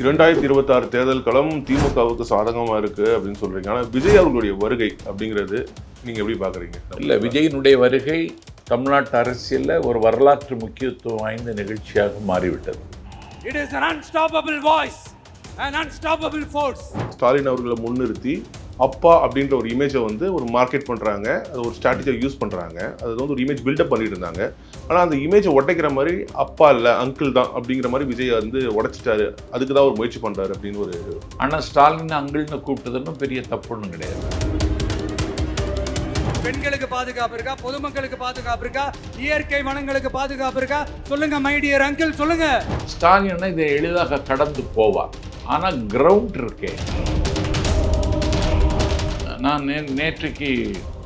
இரண்டாயிரத்தி இருபத்தாறு தேர்தல் களம் திமுகவுக்கு சாதகமா இருக்கு அப்படின்னு சொல்றீங்க. ஆனா விஜய் அவர்களுடைய வருகை அப்படிங்கிறது நீங்க எப்படி பாக்குறீங்க? இல்லை விஜயினுடைய வருகை தமிழ்நாட்டு அரசியலில் ஒரு வரலாற்று முக்கியத்துவம் வாய்ந்த நிகழ்ச்சியாக மாறிவிட்டது. An unstoppable voice, an unstoppable force. Stalin அவர்களை முன்னிறுத்தி அப்பா அப்படின்ற ஒரு இமேஜை வந்து ஒரு மார்க்கெட் பண்றாங்க. அது ஒரு ஸ்ட்ராட்டஜியை யூஸ் பண்றாங்க. அது வந்து ஒரு இமேஜ் பில்டப் பண்ணிட்டு இருந்தாங்க. ஆனா அந்த இமேஜை உடைக்கிற மாதிரி அப்பா இல்ல அங்கிள் தான் அப்படிங்கிற மாதிரி விஜய் வந்து உடைச்சிட்டாரு அதுக்கு தான் ஒரு முயற்சி பண்றாரு அப்படின்னு ஒரு ஆனால் ஸ்டாலின் அங்கிள்னு கூப்பிட்டதுன்னு பெரிய தப்பு ஒன்றும் கிடையாது. பெண்களுக்கு பாதுகாப்பு இருக்கா? பொதுமக்களுக்கு பாதுகாப்பு இருக்கா? இயற்கை வளங்களுக்கு பாதுகாப்பு இருக்கா? சொல்லுங்க மை டியர் அங்கிள் சொல்லுங்க. ஸ்டாலின் இதை எளிதாக கடந்து போவார். ஆனால் கிரவுண்ட் இருக்கே. நான் நே நேற்றைக்கு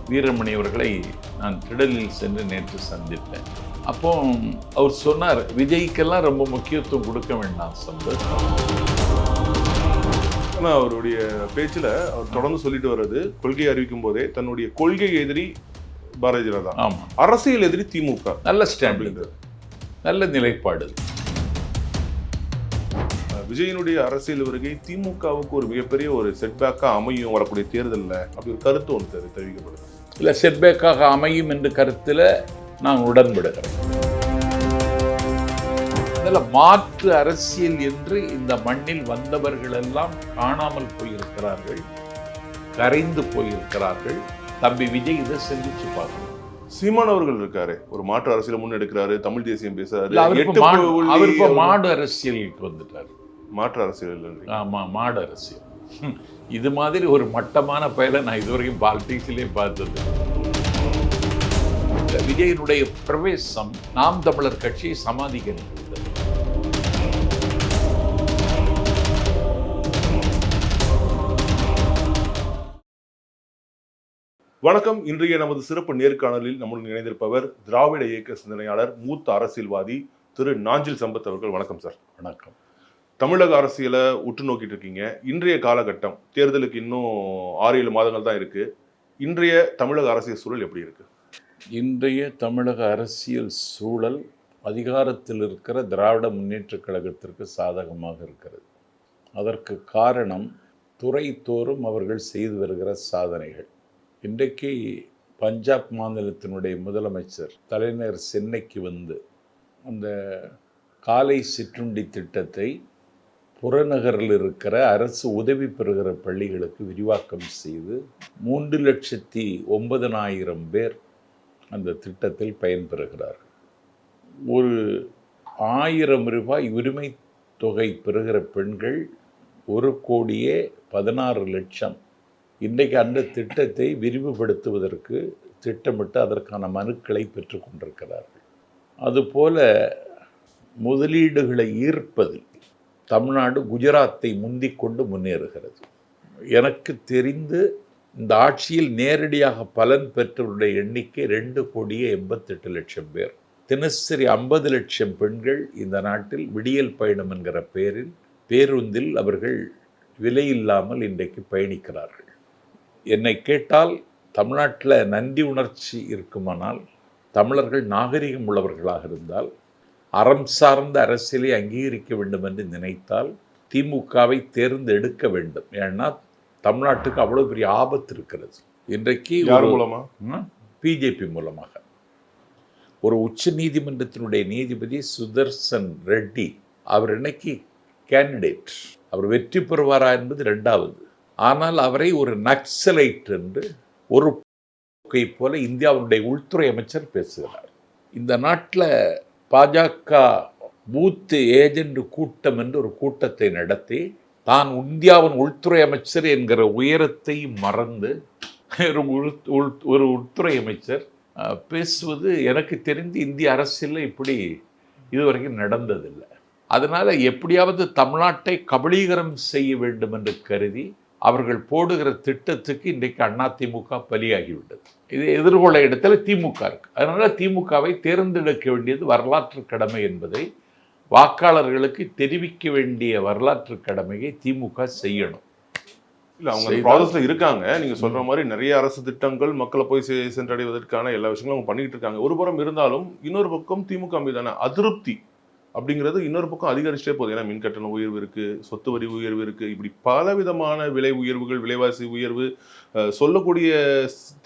வீரமணி அவர்களை நான் திடலில் சென்று நேற்று சந்தித்தேன். அப்போ அவர் சொன்னார் விஜய்க்கெல்லாம் ரொம்ப முக்கியத்துவம் கொடுக்க வேண்டாம் சம்பு. ஆனா அவருடைய பேச்சுல அவர் தொடர்ந்து சொல்லிட்டு வர்றது கொள்கை அறிவிக்கும் போதே தன்னுடைய கொள்கை எதிரி பாரதிய ஜனதா ஆமாம் அரசியல் எதிரி திமுக. நல்ல ஸ்டாண்ட் நல்ல நிலைப்பாடு. விஜயனுடைய அரசியல் வருகை திமுகவுக்கு ஒரு மிகப்பெரிய ஒரு செட்பேக்கா அமையும் வரக்கூடிய தேர்தல்ல அப்படி ஒரு கருத்து ஒன்று தெரி- தெரிவிக்கப்படுது. இல்லை செட்பேக்காக அமையும் என்ற கருத்தில் நான் உடன்படுகிறேன் அதில் மாற்று அரசியல் என்று இந்த மண்ணில் வந்தவர்கள் எல்லாம் காணாமல் போயிருக்கிறார்கள் கரைந்து போயிருக்கிறார்கள். தம்பி விஜய் இதை சிந்திச்சு பார்க்கணும். சீமான் அவர்கள் இருக்காரு. ஒரு மாற்று அரசியல முன்னெடுக்கிறாரு தமிழ் தேசியம் பேசுறாரு. அவர் மாடு அரசியலுக்கு வந்துட்டார். மாற்று அரசியல் இல்லைன்றீங்க. ஆமா மாடு அரசியல் இது மாதிரி ஒரு மட்டமான பயலை நான் இதுவரைக்கும் பாலிடிக்ஸ்லேயே பார்த்தது. விஜயனுடைய பிரவேசம் நாம் தமிழர் கட்சியை சமாதிக்கிறது. வணக்கம். இன்றைய நமது சிறப்பு நேர்காணலில் நம்முடன் இணைந்திருப்பவர் திராவிட இயக்க சிந்தனையாளர் மூத்த அரசியல்வாதி திரு நாஞ்சில் சம்பத் அவர்கள். வணக்கம் சார். வணக்கம். தமிழக அரசியலை உற்று நோக்கிட்டு இருக்கீங்க. இன்றைய காலகட்டம் தேர்தலுக்கு இன்னும் ஆறு ஏழு மாதங்கள் தான் இருக்கு. இன்றைய தமிழக அரசியல் சூழல் எப்படி இருக்கு? இன்றைய தமிழக அரசியல் சூழல் அதிகாரத்தில் இருக்கிற திராவிட முன்னேற்ற கழகத்திற்கு சாதகமாக இருக்கிறது. அதற்கு காரணம் துறை தோறும் அவர்கள் செய்து வருகிற சாதனைகள். இன்றைக்கு பஞ்சாப் மாநிலத்தினுடைய முதலமைச்சர் தலைநகர் சென்னைக்கு வந்து அந்த காலை சிற்றுண்டி திட்டத்தை புறநகரில் இருக்கிற அரசு உதவி பெறுகிற பள்ளிகளுக்கு விரிவாக்கம் செய்து மூன்று லட்சத்தி ஒன்பதனாயிரம் பேர் அந்த திட்டத்தில் பயன்பெறுகிறார்கள். ஒரு ஆயிரம் ரூபாய் உரிமை தொகை பெறுகிற பெண்கள் ஒரு கோடியே பதினாறு லட்சம். இன்றைக்கு அந்த திட்டத்தை விரிவுபடுத்துவதற்கு திட்டமிட்டு அதற்கான மனுக்களை பெற்றுக்கொண்டிருக்கிறார்கள் அதுபோல முதலீடுகளை ஈர்ப்பதில் தமிழ்நாடு குஜராத்தை முந்திக் கொண்டு முன்னேறுகிறது. எனக்கு தெரிந்து இந்த ஆட்சியில் நேரடியாக பலன் பெற்றவருடைய எண்ணிக்கை ரெண்டு கோடியே எண்பத்தெட்டு லட்சம் பேர். தினசரி ஐம்பது லட்சம் பெண்கள் இந்த நாட்டில் விடியல் பயணம் என்கிற பெயரில் பேருந்தில் அவர்கள் விலையில்லாமல் இன்றைக்கு பயணிக்கிறார்கள். என்னை கேட்டால் தமிழ்நாட்டில் நன்றி உணர்ச்சி இருக்குமானால் தமிழர்கள் நாகரிகம் உள்ளவர்களாக இருந்தால் அறம் சார்ந்த அரசியலை அங்கீகரிக்க வேண்டும் என்று நினைத்தால் திமுகவை தேர்ந்தெடுக்க வேண்டும். ஏன்னா தமிழ்நாட்டுக்கு அவ்வளோ பெரிய ஆபத்து இருக்கிறது. இன்றைக்கு யார் ஒரு- மூலமா? பிஜேபி மூலமாக. ஒரு உச்ச நீதிமன்றத்தினுடைய நீதிபதி சுதர்சன் ரெட்டி அவர் இன்னைக்கு கேண்டிடேட். அவர் வெற்றி பெறுவாரா என்பது ரெண்டாவது ஆனால் அவரை ஒரு நக்சலைட் என்று ஒரு போல இந்தியாவுடைய உள்துறை அமைச்சர் பேசுகிறார். இந்த நாட்டில் பாஜக பூத்து ஏஜென்ட் கூட்டம் என்று ஒரு கூட்டத்தை நடத்தி தான் இந்தியாவின் உள்துறை அமைச்சர் என்கிற உயரத்தை மறந்து ஒரு உள்- உள்- ஒரு உள்துறை அமைச்சர் பேசுவது எனக்கு தெரிந்து இந்திய அரசியலில் இப்படி இதுவரைக்கும் நடந்ததில்லை. அதனால் எப்படியாவது தமிழ்நாட்டை கபலீகரம் செய்ய வேண்டும் என்று கருதி அவர்கள் போடுகிற திட்டத்துக்கு இன்றைக்கு அதிமுக பலியாகிவிட்டது. இதை எதிர்கொள்ள இடத்துல திமுக இருக்கு. அதனால திமுகவை தேர்ந்தெடுக்க வேண்டியது வரலாற்று கடமை என்பதை வாக்காளர்களுக்கு தெரிவிக்க வேண்டிய வரலாற்று கடமையை திமுக செய்யணும். இல்ல அவங்க ப்ராசஸ்ல இருக்காங்க. நீங்க சொல்ற மாதிரி நிறைய அரசு திட்டங்கள் மக்களை போய் சென்றடைவதற்கான எல்லா விஷயங்களும் அவங்க பண்ணிட்டு இருக்காங்க. ஒரு புறம் இருந்தாலும் இன்னொரு பக்கம் திமுக மீதான அதிருப்தி அப்படிங்கிறது இன்னொரு பக்கம் அதிகரிச்சிட்டே போகுது. ஏன்னா மின் கட்டண உயர்வு இருக்கு சொத்து வரி உயர்வு இருக்கு. இப்படி பல விதமான விலை உயர்வுகள் விலைவாசி உயர்வு சொல்லக்கூடிய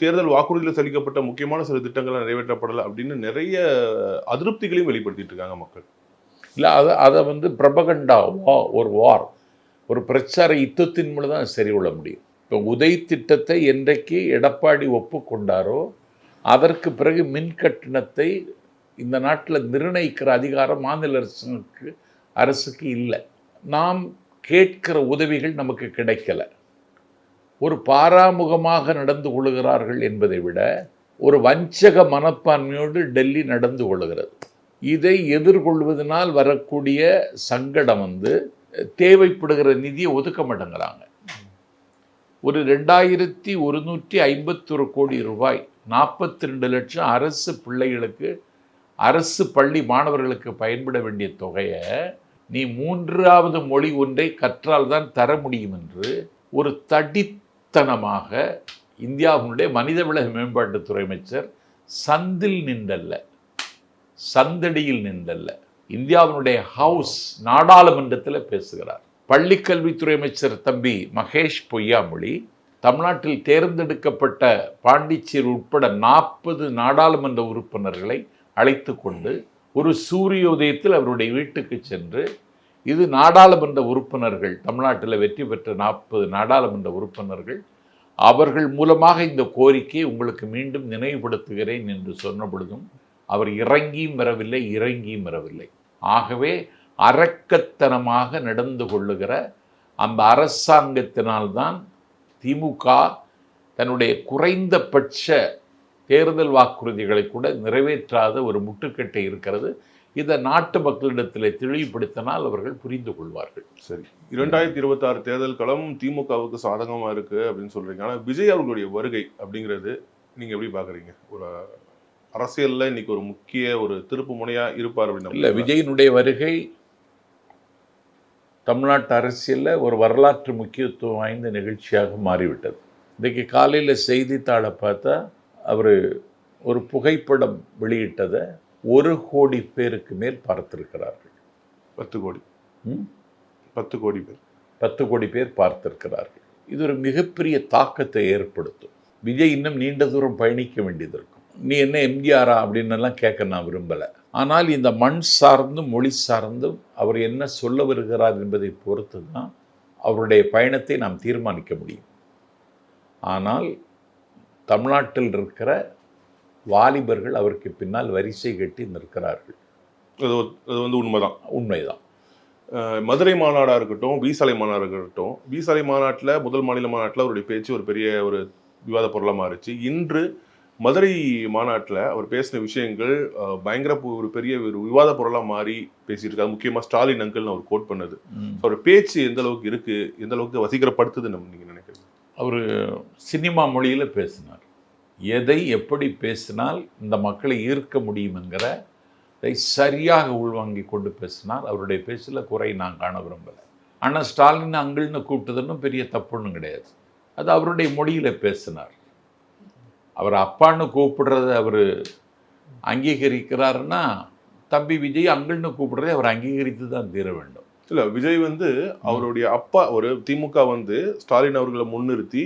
தேர்தல் வாக்குறுதியில் சலிக்கப்பட்ட முக்கியமான சில திட்டங்கள் நிறைவேற்றப்படலை அப்படின்னு நிறைய அதிருப்திகளையும் வெளிப்படுத்திட்டு இருக்காங்க மக்கள். இல்லை அதை அதை வந்து பிரபகண்டா வா ஒரு வார் ஒரு பிரச்சார யுத்தத்தின் மூலம் தான் சரி கொள்ள முடியும். இப்போ உதய் திட்டத்தை என்றைக்கு எடப்பாடி ஒப்புக்கொண்டாரோ அதற்கு பிறகு மின் கட்டணத்தை இந்த நாட்டில் நிர்ணயிக்கிற அதிகாரம் மாநில அரசுக்கு அரசுக்கு இல்லை. நாம் கேட்கிற உதவிகள் நமக்கு கிடைக்கல. ஒரு பாராமுகமாக நடந்து கொள்கிறார்கள் என்பதை விட ஒரு வஞ்சக மனப்பான்மையோடு டெல்லி நடந்து கொள்கிறது. இதை எதிர்கொள்வதனால் வரக்கூடிய சங்கடம் வந்து தேவைப்படுகிற நிதியை ஒதுக்க மாட்டேங்கிறாங்க. ஒரு ரெண்டாயிரத்தி ஒருநூற்றி ஐம்பத்தொரு கோடி ரூபாய் நாற்பத்தி ரெண்டு லட்சம் அரசு பிள்ளைகளுக்கு அரசு பள்ளி மாணவர்களுக்கு பயன்பட வேண்டிய தொகையை நீ மூன்றாவது மொழி ஒன்றை கற்றால் தான் தர முடியும் என்று ஒரு தடித்தனமாக இந்தியாவினுடைய மனிதவள மேம்பாட்டுத்துறை அமைச்சர் சந்தில் நின்றல்ல சந்தடியில் நின்றல்ல. இந்தியாவினுடைய ஹவுஸ் நாடாளுமன்றத்தில் பேசுகிறார். பள்ளிக்கல்வித்துறை அமைச்சர் தம்பி மகேஷ் பொய்யாமொழி தமிழ்நாட்டில் தேர்ந்தெடுக்கப்பட்ட பாண்டிச்சேரி உட்பட நாற்பது நாடாளுமன்ற உறுப்பினர்களை அழைத்து கொண்டு ஒரு சூரியோதயத்தில் அவருடைய வீட்டுக்கு சென்று இது நாடாளுமன்ற உறுப்பினர்கள் தமிழ்நாட்டில் வெற்றி பெற்ற நாற்பது நாடாளுமன்ற உறுப்பினர்கள் அவர்கள் மூலமாக இந்த கோரிக்கையை உங்களுக்கு மீண்டும் நினைவுபடுத்துகிறேன் என்று சொன்ன பொழுதும் அவர் இறங்கியும் வரவில்லை இறங்கியும் வரவில்லை. ஆகவே அரக்கத்தனமாக நடந்து கொள்ளுகிற அந்த அரசாங்கத்தினால்தான் திமுக தன்னுடைய குறைந்தபட்ச தேர்தல் வாக்குறுதிகளை கூட நிறைவேற்றாத ஒரு முட்டுக்கட்டை இருக்கிறது. இதை நாட்டு மக்களிடத்தில் தெளிவுபடுத்தினால் அவர்கள் புரிந்து கொள்வார்கள். சரி. இரண்டாயிரத்தி இருபத்தாறு தேர்தல் களம் திமுகவுக்கு சாதகமா இருக்கு அப்படின்னு சொல்றீங்க. ஆனா விஜய் அவர்களுடைய வருகை அப்படிங்கிறது நீங்க எப்படி பாக்குறீங்க? ஒரு அரசியல்ல இன்னைக்கு ஒரு முக்கிய ஒரு திருப்பு முனையா இருப்பார் அப்படின்னு இல்லை விஜயினுடைய வருகை தமிழ்நாட்டு அரசியலில் ஒரு வரலாற்று முக்கியத்துவம் வாய்ந்த நிகழ்ச்சியாக மாறிவிட்டது. இன்றைக்கு காலையில் செய்தித்தாளை பார்த்தா அவர் ஒரு புகைப்படம் வெளியிட்டதை ஒரு கோடி பேருக்கு மேல் பார்த்திருக்கிறார்கள். பத்து கோடி? பத்து கோடி பேர். பத்து கோடி பேர் பார்த்திருக்கிறார்கள். இது ஒரு மிகப்பெரிய தாக்கத்தை ஏற்படுத்தும். விஜய் இன்னும் நீண்ட தூரம் பயணிக்க வேண்டியது இருக்கும். நீ என்ன எம்ஜிஆரா அப்படின்னு எல்லாம் கேட்க நான் விரும்பலை. ஆனால் இந்த மண் சார்ந்தும் மொழி சார்ந்தும் அவர் என்ன சொல்ல வருகிறார் என்பதை பொறுத்து தான் அவருடைய பயணத்தை நாம் தீர்மானிக்க முடியும். ஆனால் தமிழ்நாட்டில் இருக்கிற வாலிபர்கள் அவருக்கு பின்னால் வரிசை கட்டி நிற்கிறார்கள். அது அது வந்து உண்மைதான். உண்மைதான். மதுரை மாநாடா இருக்கட்டும் பீசாலை மாநாடு இருக்கட்டும் பீசாலை மாநாட்டில் முதல் மாநில மாநாட்டில் அவருடைய பேச்சு ஒரு பெரிய ஒரு விவாத பொருளாக மாறுச்சு. இன்று மதுரை மாநாட்டில் அவர் பேசின விஷயங்கள் பயங்கர ஒரு பெரிய ஒரு விவாத பொருளாக மாறி பேசியிருக்காரு. முக்கியமாக ஸ்டாலின் அங்கிள் அவர் கோட் பண்ணது. அவர் பேச்சு எந்த அளவுக்கு இருக்கு எந்த அளவுக்கு வசீகரப்படுத்துது நம்ம நீங்க நினைக்கிறீங்க? அவர் சினிமா மொழியில் பேசினார். எதை எப்படி பேசினால் இந்த மக்களை ஈர்க்க முடியும் என்கிற இதை சரியாக உள்வாங்கி கொண்டு பேசினார் அவருடைய பேச்சில் குறை நான் காண விரும்பலை. ஆனால் ஸ்டாலின் அங்கிள்னு கூப்பிட்டதுன்னும் பெரிய தப்புன்னு கிடையாது. அது அவருடைய மொழியில் பேசினார். அவர் அப்பான்னு கூப்பிடுறத அவர் அங்கீகரிக்கிறாருன்னா தம்பி விஜய் அங்கிள்னு கூப்பிடுறதை அவர் அங்கீகரித்து தான் தீர வேண்டும். இல்ல விஜய் வந்து அவருடைய அப்பா ஒரு திமுக வந்து ஸ்டாலின் அவர்களை முன்னிறுத்தி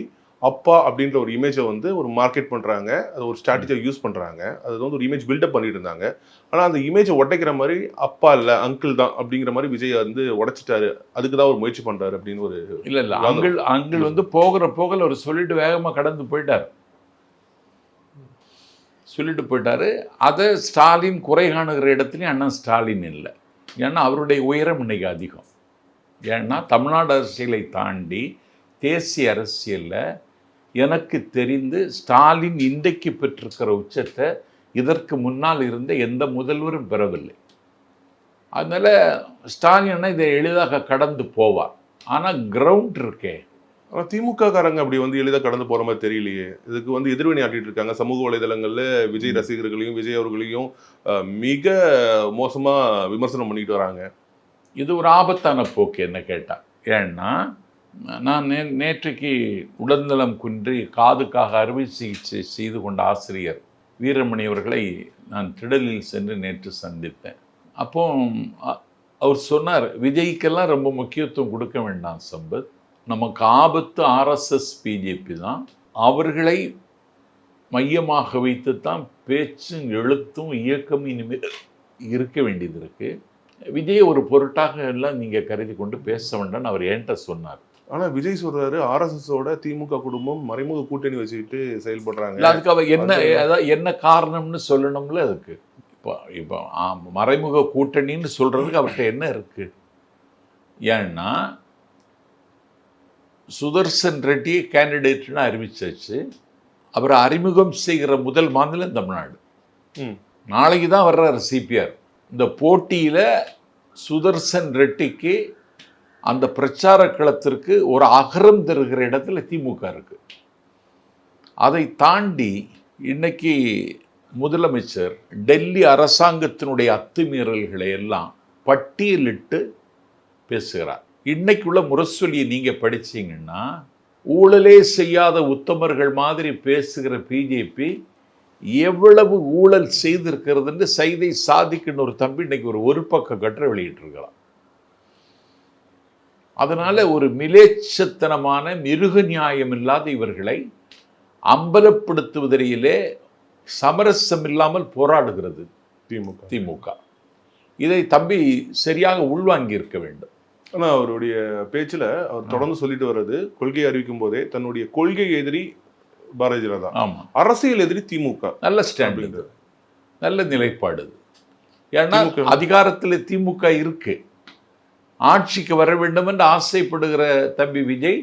அப்பா அப்படின்ற ஒரு இமேஜை வந்து ஒரு மார்க்கெட் பண்றாங்க. அது ஒரு ஸ்ட்ராட்டஜியை யூஸ் பண்றாங்க. அது வந்து ஒரு இமேஜ் பில்டப் பண்ணிட்டு இருந்தாங்க. ஆனா அந்த இமேஜை உடைக்கிற மாதிரி அப்பா இல்ல அங்கிள் தான் அப்படிங்கிற மாதிரி விஜய் வந்து உடைச்சிட்டாரு அதுக்கு தான் ஒரு முயற்சி பண்றாரு அப்படின்னு ஒரு இல்லை இல்லை. அங்கிள் அங்கிள் வந்து போகிற போகல அவர் சொல்லிட்டு வேகமாக கடந்து போயிட்டார். சொல்லிட்டு போயிட்டாரு. அதை ஸ்டாலின் குறை காணுகிற இடத்துலையும் அண்ணன் ஸ்டாலின் இல்லை. ஏன்னா அவருடைய உயரம் இன்னைக்கு அதிகம். ஏன்னா தமிழ்நாடு அரசியலை தாண்டி தேசிய அரசியலில் எனக்கு தெரிந்து ஸ்டாலின் இன்றைக்கு பெற்றிருக்கிற உச்சத்தை இதற்கு முன்னால் இருந்த எந்த முதல்வரும் பெறவில்லை. அதனால் ஸ்டாலின் அண்ணா இதை எளிதாக கடந்து போவார். ஆனால் கிரவுண்ட் இருக்கே. ஆனா திமுக காரங்க அப்படி வந்து எளிதா கடந்து போற மாதிரி தெரியலையே. இதுக்கு வந்து எதிர்வினை ஆட்டிட்டு இருக்காங்க. சமூக வலைதளங்கள்ல விஜய் ரசிகர்களையும் விஜய் அவர்களையும் மிக மோசமா விமர்சனம் பண்ணிட்டு வராங்க. இது ஒரு ஆபத்தான போக்கு என்ன கேட்டால் ஏன்னா நான் நே நேற்றைக்கு உடல்நலம் குன்றி காதுக்காக அறுவை சிகிச்சை செய்து கொண்ட ஆசிரியர் வீரமணி அவர்களை நான் திடலில் சென்று நேற்று சந்தித்தேன். அப்போ அவர் சொன்னார் விஜய்க்கெல்லாம் ரொம்ப முக்கியத்துவம் கொடுக்க வேண்டாம் சம்பத். நமக்கு ஆபத்து ஆர்எஸ்எஸ் பிஜேபி தான். அவர்களை மையமாக வைத்து தான் பேச்சும் எழுத்தும் இயக்கம் இனிமேல் இருக்க வேண்டியது இருக்குது விஜய் ஒரு பொருட்டாக எல்லாம் நீங்கள் கருதி கொண்டு பேச வேண்டாம்னு அவர் என்கிட்ட சொன்னார். ஆனா விஜய் சொல்றாரு ஓட திமுக குடும்பம் மறைமுக கூட்டணி வச்சுக்கிட்டு செயல்படுறாங்க. அதுக்கு அவர் என்ன அது- அதான் என்ன காரணம்னு சொல்லணும்ல அதுக்கு. இப்போ இப்போ மறைமுக கூட்டணின்னு சொல்றதுக்கு அவர்கிட்ட என்ன இருக்கு? ஏன்னா சுதர்சன் ரெட்டியை கேண்டிடேட்னு அறிவிச்சாச்சு. அவரை அறிமுகம் செய்கிற முதல் மாநிலம் தமிழ்நாடு. நாளைக்கு தான் வர்றாரு சிபிஆர் இந்த போட்டியில சுதர்சன் ரெட்டிக்கு அந்த பிரச்சார களத்திற்கு ஒரு அகரம் தருகிற இடத்துல திமுக இருக்குது அதை தாண்டி இன்னைக்கு முதலமைச்சர் டெல்லி அரசாங்கத்தினுடைய அத்துமீறல்களை எல்லாம் பட்டியலிட்டு பேசுகிறார். இன்னைக்குள்ள முரசொலியை நீங்கள் படிச்சீங்கன்னா ஊழலே செய்யாத உத்தமர்கள் மாதிரி பேசுகிற பிஜேபி எவ்வளவு ஊழல் செய்திருக்கிறதுன்னு சைதை சாதிக்குன்னு ஒரு தம்பி இன்னைக்கு ஒரு ஒரு பக்கம் கட்டுரை வெளியிட்டிருக்கலாம் அதனால ஒரு மிலேச்சத்தனமான மிருக நியாயம் இல்லாத இவர்களை அம்பலப்படுத்துவதிலே சமரசம் இல்லாமல் போராடுகிறது திமுக. திமுக. இதை தம்பி சரியாக உள்வாங்கி இருக்க வேண்டும். ஆனா அவருடைய பேச்சுல அவர் தொடர்ந்து சொல்லிட்டு வர்றது கொள்கை அறிவிக்கும் போதே தன்னுடைய கொள்கை எதிரி பாரதிய ஜனதா ஆமா. அரசியல் எதிரி திமுக நல்ல ஸ்டாண்ட். நல்ல நிலைப்பாடு. ஏன்னா அதிகாரத்தில் திமுக இருக்கு. ஆட்சிக்கு வர வேண்டும் என்று ஆசைப்படுகிற தம்பி விஜய்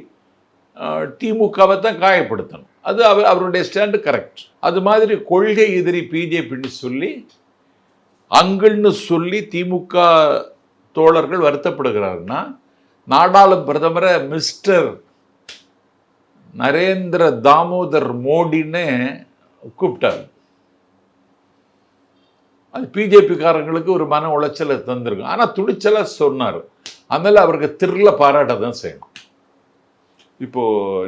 திமுகவை தான் காயப்படுத்தணும். அது அவர் அவருடைய ஸ்டாண்டு கரெக்ட். அது மாதிரி கொள்கை எதிரி பிஜேபின்னு சொல்லி அங்குள்னு சொல்லி திமுக தோழர்கள் வருத்தப்படுகிறாருன்னா நாடாளும் பிரதமரை மிஸ்டர் நரேந்திர தாமோதர் மோடின்னு கூப்பிட்டார் அது பிஜேபிக்காரங்களுக்கு ஒரு மன உளைச்சலை தந்திருக்கும். ஆனால் துணிச்சலாக சொன்னார். அதனால அவருக்கு திருல பாராட்ட தான் செய்யணும். இப்போ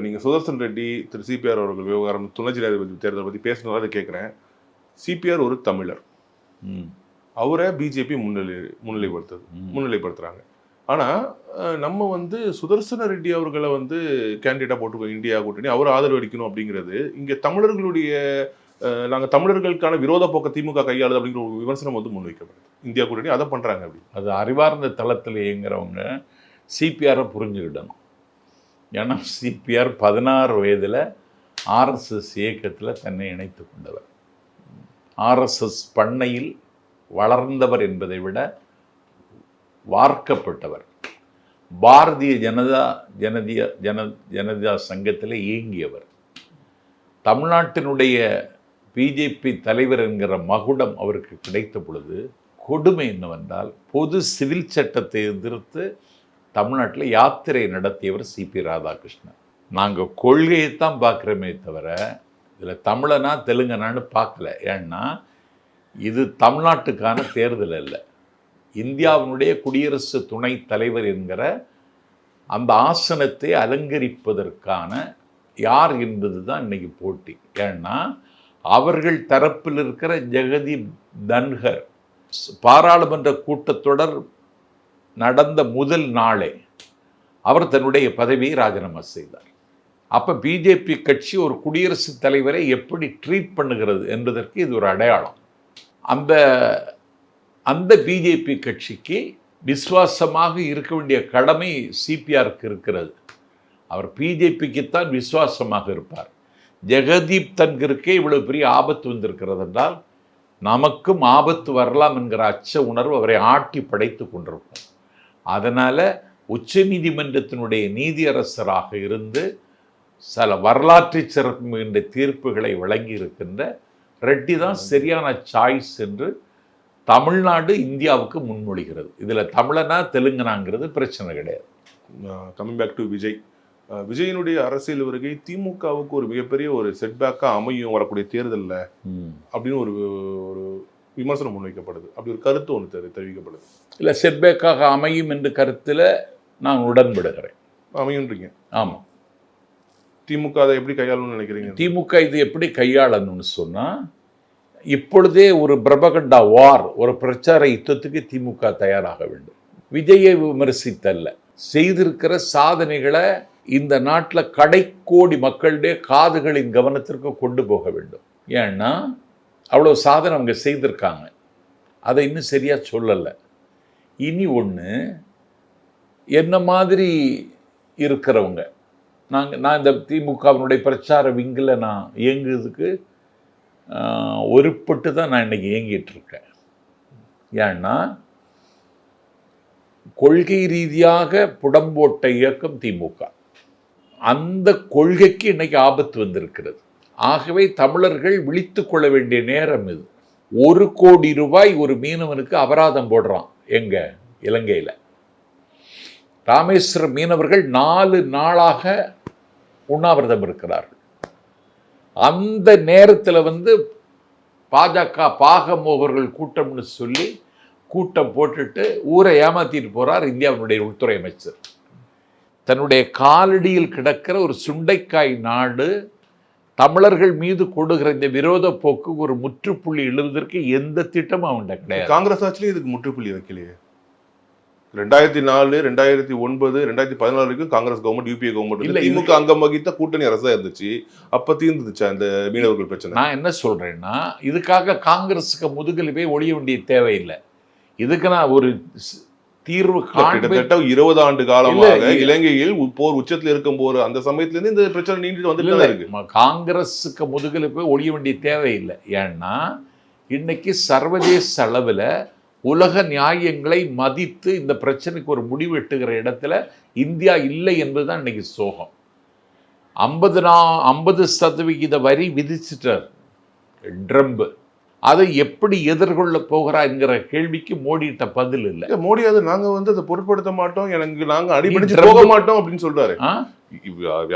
நீங்க சுதர்சன் ரெட்டி திரு சிபிஆர் அவர்கள் விவகாரம் துணை ஜனாதிபதி தேர்தல் பத்தி பேசினதால கேட்கிறேன் சிபிஆர் ஒரு தமிழர். ம். அவரை பிஜேபி முன்னிலை முன்னிலைப்படுத்துது ம். முன்னிலைப்படுத்துறாங்க. ஆனா அஹ், நம்ம வந்து சுதர்சன ரெட்டி அவர்களை வந்து கேண்டிடேட்டா போட்டு இந்தியா கூட்டணி அவர் ஆதரவு அளிக்கணும் அப்படிங்கிறது இங்க தமிழர்களுடைய நாங்கள் தமிழர்களுக்கான விரோத போக்க திமுக கையாளுது அப்படிங்கிற ஒரு விமர்சனம் வந்து முன்வைக்கப்படுது. இந்தியா கூட்டணி அதை பண்ணுறாங்க அப்படி. அது அறிவார்ந்த தளத்தில் இயங்குறவங்க சிபிஆரை புரிஞ்சுக்கிடணும். ஏன்னா சிபிஆர் பதினாறு வயதில் ஆர்எஸ்எஸ் இயக்கத்தில் தன்னை இணைத்து கொண்டவர். ஆர்எஸ்எஸ் பண்ணையில் வளர்ந்தவர் என்பதை விட வார்க்கப்பட்டவர். பாரதிய ஜனதா ஜனதிய ஜன ஜனதா சங்கத்தில் இயங்கியவர். தமிழ்நாட்டினுடைய பிஜேபி தலைவர் என்கிற மகுடம் அவருக்கு கிடைத்த பொழுது கொடுமை என்னவென்றால் பொது சிவில் சட்டத்தை எதிர்த்து தமிழ்நாட்டில் யாத்திரை நடத்தியவர் சிபி ராதாகிருஷ்ணன். நாங்கள் கொள்கையைத்தான் பார்க்குறோமே தவிர இதில் தமிழனா தெலுங்கனான்னு பார்க்கல. ஏன்னா இது தமிழ்நாட்டுக்கான தேர்தல் அல்ல. இந்தியாவினுடைய குடியரசு துணைத் தலைவர் என்கிற அந்த ஆசனத்தை அலங்கரிப்பதற்கான யார் என்பது தான் இன்றைக்கி போட்டி. ஏன்னா அவர்கள் தரப்பில் இருக்கிற ஜெகதீப் தன்கர். பாராளுமன்ற கூட்டத்தொடர் நடந்த முதல் நாளே அவர் தன்னுடைய பதவியை ராஜினாமா செய்தார். அப்போ பிஜேபி கட்சி ஒரு குடியரசுத் தலைவரை எப்படி ட்ரீட் பண்ணுகிறது என்பதற்கு இது ஒரு அடையாளம். அந்த அந்த பிஜேபி கட்சிக்கு விசுவாசமாக இருக்க வேண்டிய கடமை சிபிஆருக்கு இருக்கிறது. அவர் பிஜேபிக்குத்தான் விசுவாசமாக இருப்பார். ஜெகதீப் தன்கிற்கே இவ்வளவு பெரிய ஆபத்து வந்திருக்கிறது என்றால் நமக்கும் ஆபத்து வரலாம் என்கிற அச்ச உணர்வு அவரை ஆட்டி படைத்து கொண்டிருக்கும். உச்ச நீதிமன்றத்தினுடைய நீதியரசராக இருந்து சில வரலாற்று சிறப்பு தீர்ப்புகளை வழங்கி இருக்கின்ற ரெட்டி தான் சரியான சாய்ஸ் என்று தமிழ்நாடு இந்தியாவுக்கு முன்மொழிகிறது. இதில் தமிழனா தெலுங்கனாங்கிறது பிரச்சனை கிடையாது. Coming back to Vijay. விஜயினுடைய அரசியல் வருகை திமுகவுக்கு ஒரு மிகப்பெரிய ஒரு செட்பேக்கா அமையும் வரக்கூடிய தேர்தல்ல அப்படின்னு ஒரு ஒரு விமர்சனம் முன்வைக்கப்படுது. அப்படி ஒரு கருத்து ஒன்று தெரி தெரிவிக்கப்படுது. இல்லை செட்பேக்காக அமையும் என்ற கருத்தில் நான் உடன்படுகிறேன். அமையுன்றீங்க. ஆமாம் திமுக அதை எப்படி கையாளணும்னு நினைக்கிறீங்க? திமுக இது எப்படி கையாளணும்னு சொன்னால் இப்பொழுதே ஒரு பிரபகண்டா வார் ஒரு பிரச்சார யுத்தத்துக்கு திமுக தயாராக வேண்டும். விஜயை விமர்சித்தல்ல. செய்திருக்கிற சாதனைகளை இந்த நாட்டில் கடைக்கோடி மக்களுடைய காதுகளின் கவனத்திற்கு கொண்டு போக வேண்டும். ஏன்னா அவ்வளோ சாதனை அவங்க செய்திருக்காங்க. அதை இன்னும் சரியாக சொல்லலை. இனி ஒன்று என்ன மாதிரி இருக்கிறவங்க? நாங்கள் நான் இந்த திமுகவினுடைய பிரச்சார விங்கில் நான் இயங்குறதுக்கு ஒருப்பட்டு தான் நான் இன்றைக்கி இயங்கிட்டுருக்கேன் ஏன்னா கொள்கை ரீதியாக புடம்போட்ட இயக்கம் திமுக. அந்த கொள்கைக்கு இன்னைக்கு ஆபத்து வந்திருக்கிறது. ஆகவே தமிழர்கள் விழித்து கொள்ள வேண்டிய நேரம் இது. ஒரு கோடி ரூபாய் ஒரு மீனவனுக்கு அபராதம் போடுறான் எங்க? இலங்கையில். ராமேஸ்வரம் மீனவர்கள் நாலு நாளாக உண்ணாவிரதம் இருக்கிறார்கள். அந்த நேரத்தில் வந்து பாஜக பாகமோகர்கள் கூட்டம்னு சொல்லி கூட்டம் போட்டுட்டு ஊரை ஏமாத்திட்டு போறார் இந்தியாவினுடைய உள்துறை அமைச்சர். தன்னுடைய காலடியில் கிடக்கிற ஒரு சுண்டைக்காய் நாடு தமிழர்கள் மீது கொடுக்கிற இந்த விரோத போக்கு ஒரு முற்றுப்புள்ளி எழுவதற்கு எந்த திட்டமும் அவன்கிட்ட கிடையாது. காங்கிரஸ் ஆட்சிலையும் இதுக்கு முற்றுப்புள்ளி வைக்கலையே. ரெண்டாயிரத்தி நாலு ரெண்டாயிரத்தி ஒன்பது ரெண்டாயிரத்தி பதினாலு வரைக்கும் காங்கிரஸ் கவர்மெண்ட் யூபிஏ இல்ல, கவர்மெண்ட் இது- திமுக அங்கம் வகித்த கூட்டணி அரசா இருந்துச்சு. அப்ப தீர்ந்துச்சா இந்த மீனவர்கள் பிரச்சனை? நான் என்ன சொல்றேன்னா இதுக்காக காங்கிரஸுக்கு முதுகில் போய் ஒழிய வேண்டிய தேவையில்லை. இதுக்கு நான் ஒரு தீர்வு கிட்டத்தட்ட இருபது ஆண்டு காலமாக. இலங்கையில் போர் உச்சத்துல இருக்கும் போது அந்த சமயத்துல இருந்து இந்த பிரச்சனை நீண்டுட்டு வந்துட்டு இருக்கு. காங்கிரஸுக்கு முதுகில் போய் ஒழிய வேண்டிய தேவையில்லை. ஏன்னா இன்னைக்கு சர்வதேச அளவில் உலக நியாயங்களை மதித்து இந்த பிரச்சனைக்கு ஒரு முடிவு எட்டுகிற இடத்துல இந்தியா இல்லை என்பதுதான் இன்னைக்கு சோகம். ஐம்பது நா ஐம்பது சதவிகித வரி விதிச்சிட்டார் ட்ரம்ப். அதை எப்படி எதிர்கொள்ள போகிறா என்கிற கேள்விக்கு மோடிட்ட பதில் இல்லை. மோடி அது நாங்க வந்து அதை பொருட்படுத்த மாட்டோம் எனக்கு நாங்க அடிபடிச்சு போக மாட்டோம் அப்படின்னு சொல்றாரு.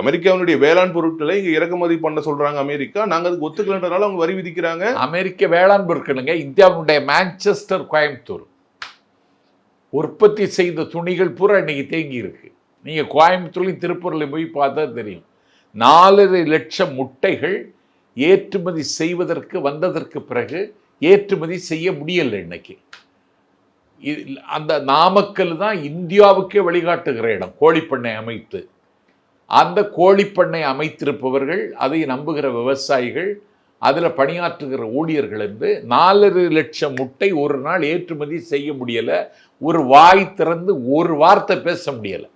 அமெரிக்காவினுடைய வேளாண் பொருட்களை இங்க இறக்குமதி பண்ண சொல்றாங்க அமெரிக்கா. நாங்க அதுக்கு ஒத்துக்கலன்றனால அவங்க வரி விதிக்கிறாங்க. அமெரிக்க வேளாண் பொருட்களுங்க இந்தியாவுடைய மான்செஸ்டர் கோயம்புத்தூர். உற்பத்தி செய்த துணிகள் பூரா இன்னைக்கு தேங்கி இருக்கு. நீங்க கோயம்புத்தூர்லையும் திருப்பூர்லையும் போய் பார்த்தா தெரியும். நாலரை லட்சம் முட்டைகள் ஏற்றுமதி செய்வதற்கு வந்ததற்கு பிறகு ஏற்றுமதி செய்ய முடியல இன்னைக்கு. அந்த நாமக்கல் தான் இந்தியாவுக்கே வழிகாட்டுகிற இடம் கோழிப்பண்ணை அமைத்து. அந்த கோழிப்பண்ணை அமைத்திருப்பவர்கள் அதை நம்புகிற விவசாயிகள் அதில் பணியாற்றுகிற ஊழியர்கள் என்று நாலரை லட்சம் முட்டை ஒரு நாள் ஏற்றுமதி செய்ய முடியலை ஒரு வாய் திறந்து ஒரு வார்த்தை பேச முடியலை.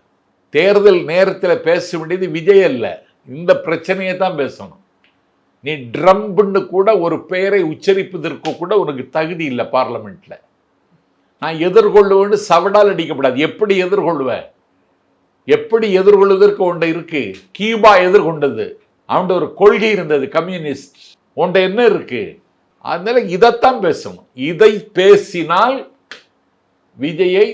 தேர்தல் நேரத்தில் பேச வேண்டியது விஜய் அல்ல இந்த பிரச்சனையை தான் பேசணும். நீ ட்ரம்ப்னு கூட ஒரு பெயரை உச்சரிப்பதற்கு கூட உனக்கு தகுதி இல்லை பார்லமெண்ட்டில் நான் எதிர்கொள்ளுவேன்னு சவடால் அடிக்கப்படாது. எப்படி எதிர்கொள்ளுவேன் எப்படி எதிர்கொள்வதற்கு உண்ட இருக்கு? கியூபா எதிர்கொண்டது. அவன்கிட்ட ஒரு கொள்கை இருந்தது கம்யூனிஸ்ட். உன்ட என்ன இருக்கு? அதனால இதைத்தான் பேசணும். இதை பேசினால் விஜயை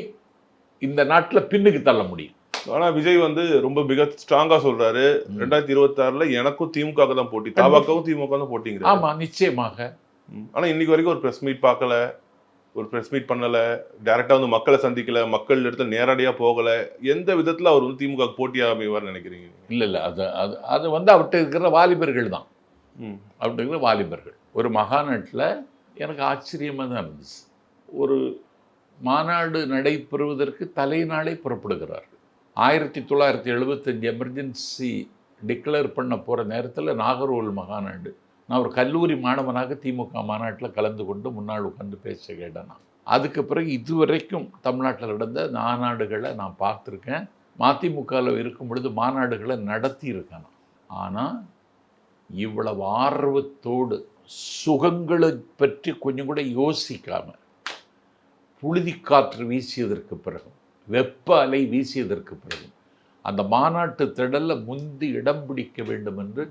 இந்த நாட்டில் பின்னுக்கு தள்ள முடியும். ஆனா விஜய் வந்து ரொம்ப மிக ஸ்ட்ராங்கா சொல்றாரு. ரெண்டாயிரத்தி இருபத்தி ஆறுல எனக்கும் திமுக தான் போட்டி. தாவாக்கவும் திமுக தான் போட்டிங்கிறாரு. ஆமா நிச்சயமாக. ஆனா இன்னைக்கு வரைக்கும் ஒரு பிரஸ் மீட் பார்க்கல. ஒரு பிரஸ் மீட் பண்ணல. டைரக்டா வந்து மக்களை சந்திக்கல. மக்கள் இடத்துல நேரடியா போகல. எந்த விதத்துல அவர் வந்து திமுக க்கு போட்டியா அமைவார் நினைக்கிறீங்க இல்ல இல்ல. அது அது அது வந்து அவர்கிட்ட இருக்கிற வாலிபர்கள் தான். அவர்கிட்ட இருக்கிற வாலிபர்கள். ஒரு மகாநாட்டில் எனக்கு ஆச்சரியமாக தான் இருந்துச்சு. ஒரு மாநாடு நடைபெறுவதற்கு தலைநாளே புறப்படுகிறார்கள். ஆயிரத்தி தொள்ளாயிரத்தி எழுபத்தஞ்சு எமர்ஜென்சி டிக்ளேர் பண்ண போகிற நேரத்தில் நாகர்கோவில் மகாநாடு. நான் ஒரு கல்லூரி மாணவனாக திமுக மாநாட்டில் கலந்து கொண்டு முன்னாள் உட்காந்து பேச கேட்டேன் நான். அதுக்கு பிறகு இதுவரைக்கும் தமிழ்நாட்டில் நடந்த மாநாடுகளை நான் பார்த்துருக்கேன். மதிமுகவில் இருக்கும் பொழுது மாநாடுகளை நடத்தியிருக்கேன் ஆனால் இவ்வளவு ஆர்வத்தோடு சுகங்களை பற்றி கொஞ்சம் கூட யோசிக்காமல் புழுதி காற்று வீசியதற்கு பிறகும் வெப்ப அலை வீசியதற்கு பிறகு அந்த மாநாட்டு திடலில் முந்தி இடம் பிடிக்க வேண்டும் என்று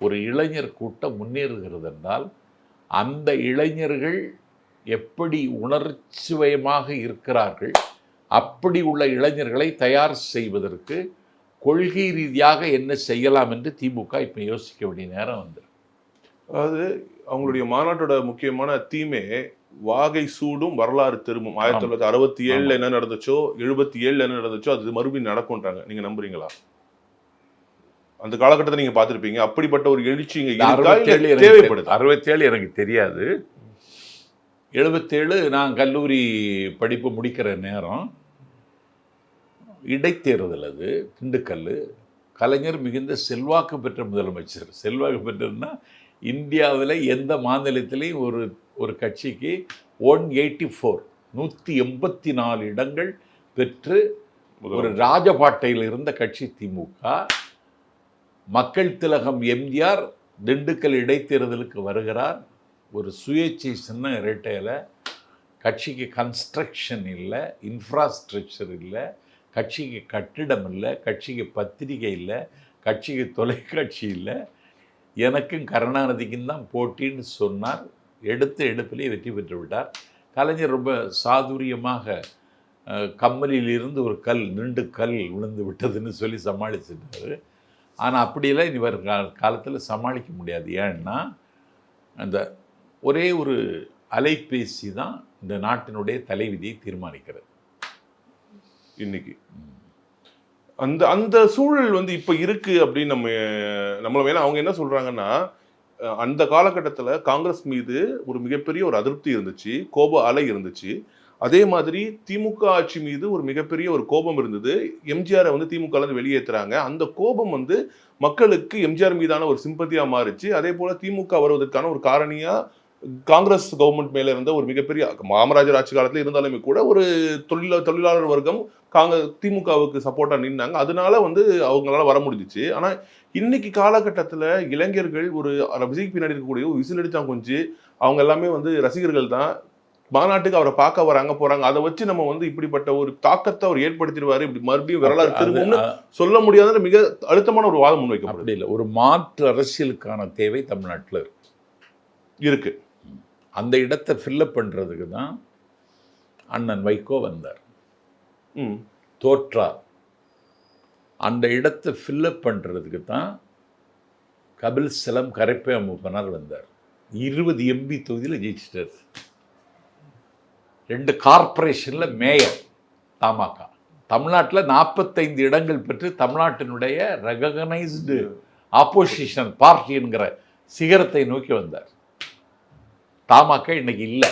ஒரு இளைஞர் கூட்டம் முன்னேறுகிறது என்றால் அந்த இளைஞர்கள் எப்படி உணர்ச்சிவயமாக இருக்கிறார்கள் அப்படி உள்ள இளைஞர்களை தயார் செய்வதற்கு கொள்கை ரீதியாக என்ன செய்யலாம் என்று திமுக இப்போ யோசிக்க வேண்டிய நேரம் வந்துடும் அதாவது அவங்களுடைய மாநாட்டோட முக்கியமான தீமே வாகை சூடும் வரலாறு திரும்பும். ஆயிரத்தி தொள்ளாயிரத்தி அறுபத்தி ஏழுல என்ன நடந்துச்சோ எழுபத்தி ஏழுல என்ன நடந்துச்சோ அது மறுபடியும் நடக்கும்ன்றாங்க. நீங்க நம்புறீங்களா? அந்த காலகட்டத்தை நீங்க பார்த்திருப்பீங்க. அப்படிப்பட்ட ஒரு எழுச்சி இங்க தேவைப்படுது? அறுபத்தேழு எனக்கு தெரியாது. எழுபத்தேழு நான் கல்லூரி படிப்பு முடிக்கிற நேரம் இடைத்தேர்தல் அது திண்டுக்கல் கலைஞர் மிகுந்த செல்வாக்கு பெற்ற முதலமைச்சர். செல்வாக்கு பெற்றதுன்னா இந்தியாவில் எந்த மாநிலத்திலையும் ஒரு ஒரு கட்சிக்கு ஒன் எயிட்டி ஃபோர் நூற்றி எண்பத்தி நாலு இடங்கள் பெற்று ஒரு ராஜபாட்டையில் இருந்த கட்சி திமுக மக்கள் திலகம் எம்ஜிஆர் திண்டுக்கல் இடைத்தேர்தலுக்கு வருகிறார். ஒரு சுயேட்சை சின்ன இரட்டையில் கட்சிக்கு கன்ஸ்ட்ரக்ஷன் இல்லை இன்ஃப்ராஸ்ட்ரக்சர் இல்லை கட்சிக்கு கட்டிடம் இல்லை கட்சிக்கு பத்திரிகை இல்லை கட்சிக்கு தொலைக்காட்சி இல்லை எனக்கும் கருணாநிதிக்கும் தான் போட்டின்னு சொன்னார். எடுத்த எடுப்பிலே வெற்றி பெற்று விட்டார். கலைஞர் ரொம்ப சாதுரியமாக அஹ், கம்மலில் இருந்து ஒரு கல் நின்று கல் விழுந்து விட்டதுன்னு சொல்லி சமாளிச்சிட்டாரு. ஆனால் அப்படியெல்லாம் இனி வரும் காலத்தில் சமாளிக்க முடியாது. ஏன்னா அந்த ஒரே ஒரு அலைபேசி தான் இந்த நாட்டினுடைய தலைவிதியை தீர்மானிக்கிறது. இன்னைக்கு. அந்த அந்த சூழல் வந்து இப்போ இருக்கு அப்படின்னு நம்ம நம்மள வேணா அவங்க என்ன சொல்றாங்கன்னா அந்த காலகட்டத்தில் காங்கிரஸ் மீது ஒரு மிகப்பெரிய ஒரு அதிருப்தி இருந்துச்சு கோப அலை இருந்துச்சு. அதே மாதிரி திமுக ஆட்சி மீது ஒரு மிகப்பெரிய ஒரு கோபம் இருந்தது. எம்ஜிஆரை வந்து திமுக வெளியேற்றுறாங்க அந்த கோபம் வந்து மக்களுக்கு எம்ஜிஆர் மீதான ஒரு சிம்பத்தியாக மாறுச்சு. அதே போல் திமுக வருவதற்கான ஒரு காரணியாக காங்கிரஸ் கவர்மெண்ட் மேல இருந்த ஒரு மிகப்பெரிய காமராஜர் ஆட்சி காலத்துல இருந்தாலுமே கூட ஒரு தொழிலா தொழிலாளர் வர்க்கம் காங்க திமுகவுக்கு சப்போர்ட்டா நின்னாங்க. அதனால வந்து அவங்களால வர முடிஞ்சிச்சு. ஆனா இன்னைக்கு காலகட்டத்துல இளைஞர்கள் ஒரு விஜய் பின்னாடி இருக்கக்கூடிய ஒரு விசில் அடிச்சா கொஞ்சம் அவங்க எல்லாமே வந்து ரசிகர்கள் தான். மாநாட்டுக்கு அவரை பார்க்க வராங்க போறாங்க. அதை வச்சு நம்ம வந்து இப்படிப்பட்ட ஒரு தாக்கத்தை அவர் ஏற்படுத்திடுவாரு. இப்படி மறுபடியும் வரலாறு திரும்பும்னு சொல்ல முடியாத மிக அழுத்தமான ஒரு வாதம் முன்வைக்கப்படுது அப்படி இல்லை. ஒரு மாற்று அரசியலுக்கான தேவை தமிழ்நாட்டில் இருக்கு. இருக்கு. அந்த இடத்தை ஃபில்லப் பண்ணுறதுக்கு தான் அண்ணன் வைகோ வந்தார். ம். தோற்றார் அந்த இடத்தை ஃபில்லப் பண்ணுறதுக்கு தான் கபில் செலம் கரைப்பே மூப்பனார் வந்தார். இருபது எம்பி தொகுதியில் ஜெயிச்சிட்டார். ரெண்டு கார்ப்பரேஷனில் மேயர் தமாக. தமிழ்நாட்டில் நாற்பத்தைந்து இடங்கள் பெற்று தமிழ்நாட்டினுடைய ரெகனைஸ்டு ஆப்போசிஷன் பார்ட்டி என்கிற சிகரத்தை நோக்கி வந்தார். தமாக இன்னைக்கு இல்லை.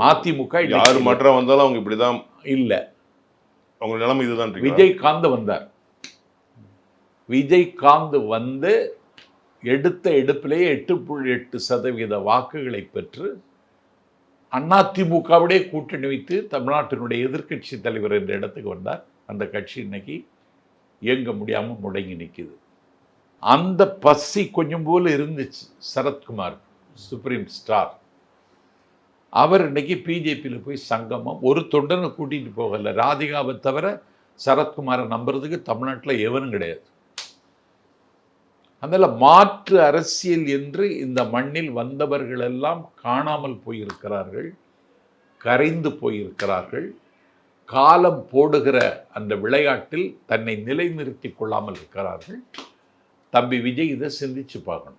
மதிமுக யாரு மற்ற வந்தாலும் அவங்க இப்படிதான் இல்லை. அவங்க நிலைமை இதுதான் விஜயகாந்த் வந்தார். விஜயகாந்த் வந்து எடுத்த எடுப்பிலேயே எட்டு புள்ளி எட்டு சதவீத வாக்குகளை பெற்று அதிமுகவுடைய கூட்டணி வைத்து தமிழ்நாட்டினுடைய எதிர்க்கட்சி தலைவர் என்ற இடத்துக்கு வந்தார். அந்த கட்சி இன்னைக்கு இயங்க முடியாமல் முடங்கி நிற்கிது அந்த பசி கொஞ்சம் போல இருந்துச்சு சரத்குமார் சுப்ரீம் ஸ்டார் அவர் இன்னைக்கு பிஜேபியில் போய் சங்கமம் ஒரு தொண்டனை கூட்டிகிட்டு போகல. ராதிகாவை தவிர சரத்குமாரை நம்புறதுக்கு தமிழ்நாட்டில் எவனும் கிடையாது. அதனால மாற்று அரசியல் என்று இந்த மண்ணில் வந்தவர்கள் எல்லாம் காணாமல் போயிருக்கிறார்கள் கரைந்து போயிருக்கிறார்கள். காலம் போடுகிற அந்த விளையாட்டில் தன்னை நிலைநிறுத்தி கொள்ளாமல் இருக்கிறார்கள். தம்பி விஜய் இதை சிந்திச்சு பார்க்கணும்.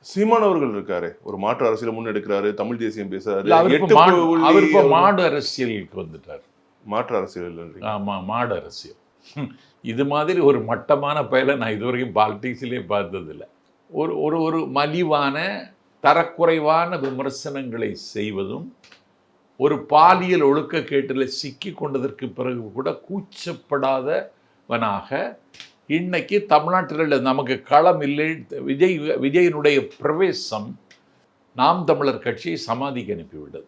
சீமான் அவர்கள் இருக்காரு ஒரு மாற்று அரசியல முன்னெடுக்கிறாரு தமிழ் தேசியம் பேசுறாரு அவர் இப்ப மாடு- அரசியலுக்கு வந்துட்டார். மாற்று அரசியல் இல்லைன்றீங்க. ஆமா மாடு அரசியல். இது மாதிரி ஒரு மட்டமான பயலை நான் இதுவரைக்கும் பாலிடிக்ஸ்லேயே பார்த்ததில்ல. ஒரு ஒரு ஒரு மலிவான தரக்குறைவான விமர்சனங்களை செய்வதும் ஒரு பாலியல் ஒழுக்கக்கேட்டில் சிக்கி கொண்டதற்கு பிறகு கூட கூச்சப்படாதவனாக இன்னைக்கு தமிழ்நாட்டில் நமக்கு களம் இல்லை. விஜய் விஜயனுடைய பிரவேசம் நாம் தமிழர் கட்சியை சமாதிக்கு அனுப்பிவிட்டது.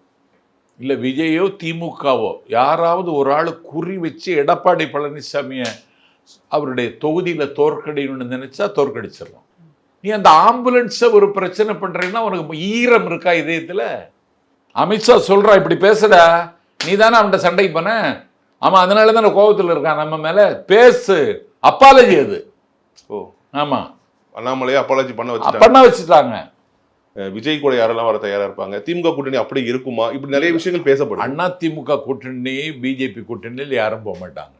இல்லை விஜயோ திமுகவோ யாராவது ஒரு ஆள் குறி வச்சு எடப்பாடி பழனிசாமியை அவருடைய தொகுதியில் தோற்கடிக்கணும்னு நினச்சா தோற்கடிச்சிடலாம். நீ அந்த ஆம்புலன்ஸை ஒரு பிரச்சனை பண்ணுறீங்கன்னா உனக்கு ஈரம் இருக்கா இதயத்தில்? அமித்ஷா சொல்கிறா இப்படி பேசுடா. நீ தானே அவன்கிட்ட சண்டைக்கு போன? ஆமாம் அதனால தானே கோபத்தில் இருக்கான். நம்ம மேலே பேசு. அப்பாலஜி அது. ஓ. ஆமா. அண்ணாமலையை அப்பாலஜி பண்ண வச்சுட்டாங்க. பண்ண வச்சுட்டாங்க. விஜய் கூட யாரெல்லாம் வர தயாரா இருப்பாங்க? திமுக கூட்டணி அப்படி இருக்குமா? இப்படி நிறைய விஷயங்கள் பேசப்படும் அண்ணா திமுக கூட்டணி பிஜேபி கூட்டணியில் யாரும் போக மாட்டாங்க.